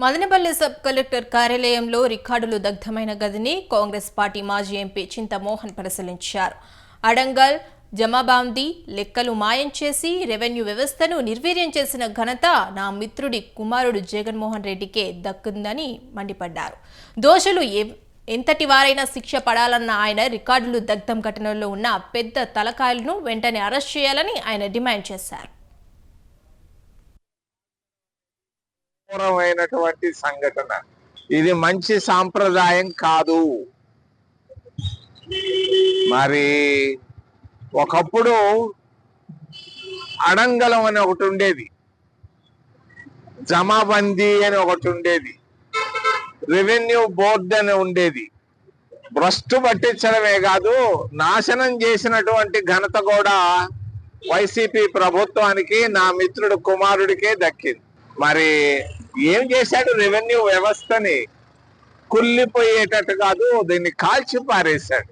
Madanapalle sub collector కార్యాలయంలో రికార్డులు దగ్ధమైన గదిని కాంగ్రెస్ పార్టీ మాజీ ఎంపీ చింతమోహన్ పరిశీలించారు. అడంగల్ జమాబాంది లెక్కలు మాయం చేసి రెవెన్యూ వ్యవస్థను నిర్వీర్యం చేసిన ఘనత నా మిత్రుడి కుమారుడు జగన్మోహన్ రెడ్డికే దక్కుందని మండిపడ్డారు. దోషులు ఎ- ఎంతటి వారైనా శిక్ష పడాలన్న ఆయన రికార్డులు దగ్ధం ఘటనలో ఉన్న పెద్ద తలకాయలను వెంటనే అరెస్ట్ చేయాలని ఆయన డిమాండ్ చేశారు. ఘోరమైనటువంటి సంఘటన. ఇది మంచి సాంప్రదాయం కాదు. మరి ఒకప్పుడు అడంగలం అని ఒకటి ఉండేది. జమాబందీ అని ఒకటి ఉండేది. రెవెన్యూ బోర్డు అని ఉండేది. భ్రష్టు పట్టించడమే కాదు నాశనం చేసినటువంటి ఘనత కూడా వైసీపీ ప్రభుత్వానికి నా మిత్రుడు కుమారుడికే దక్కింది. మరి ఏం చేశాడు రెవెన్యూ వ్యవస్థని కుళ్ళిపోయేటట్టు కాదు దీన్ని కాల్చి పారేశాడు